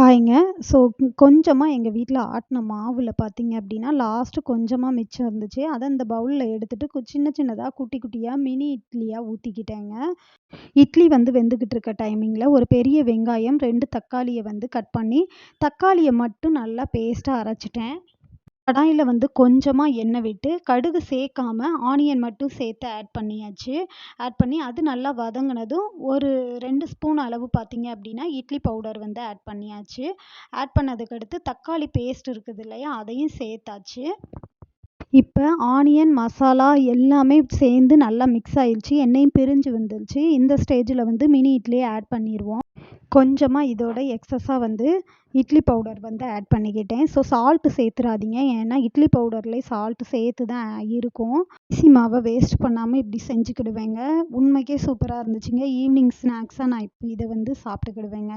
ஹாய்ங்க. So கொஞ்சமாக எங்கள் வீட்டில் ஆட்டின மாவில் பார்த்தீங்க அப்படின்னா, லாஸ்ட்டு கொஞ்சமாக மிச்சம் இருந்துச்சு. அதை இந்த பவுலில் எடுத்துட்டு கு சின்ன சின்னதாக குட்டி குட்டியாக மினி இட்லியாக ஊற்றிக்கிட்டேங்க இட்லி வந்து வெந்துக்கிட்டு இருக்க டைமிங்கில் ஒரு பெரிய வெங்காயம், ரெண்டு தக்காளியை வந்து கட் பண்ணி, தக்காளியை மட்டும் நல்லா பேஸ்ட்டாக அரைச்சிட்டேன் கடாயில் வந்து கொஞ்சமாக எண்ணெய் விட்டு, கடுகு சேர்க்காம ஆனியன் மட்டும் சேர்த்து ஆட் பண்ணியாச்சு. ஆட் பண்ணி அது நல்லா வதங்கினதும் ஒரு ரெண்டு ஸ்பூன் அளவு பார்த்தீங்க அப்படின்னா, இட்லி பவுடர் வந்து ஆட் பண்ணியாச்சு. ஆட் பண்ணதுக்கடுத்து தக்காளி பேஸ்ட் இருக்குது இல்லையா, அதையும் சேர்த்தாச்சு. இப்போ ஆனியன், மசாலா எல்லாமே சேர்ந்து நல்லா மிக்ஸ் ஆயிடுச்சு எண்ணெயும் பிரிஞ்சு வந்துருச்சு. இந்த ஸ்டேஜில் வந்து மினி இட்லியை ஆட் பண்ணிடுவோம் கொஞ்சமாக இதோட எக்ஸஸாக வந்து இட்லி பவுடர் வந்து ஆட் பண்ணிக்கிட்டேன். ஸோ சால்ட்டு சேர்த்துறாதீங்க. ஏன்னா இட்லி பவுடர்லேயே சால்ட் சேர்த்து தான் இருக்கும். அரிசி மாவை வேஸ்ட் பண்ணாமல் இப்படி செஞ்சுக்கிடுவேங்க. உண்மைக்கே சூப்பராக இருந்துச்சுங்க. ஈவினிங் ஸ்நாக்ஸாக நான் இப்போ இதை வந்து சாப்பிட்டுக்கிடுவேங்க.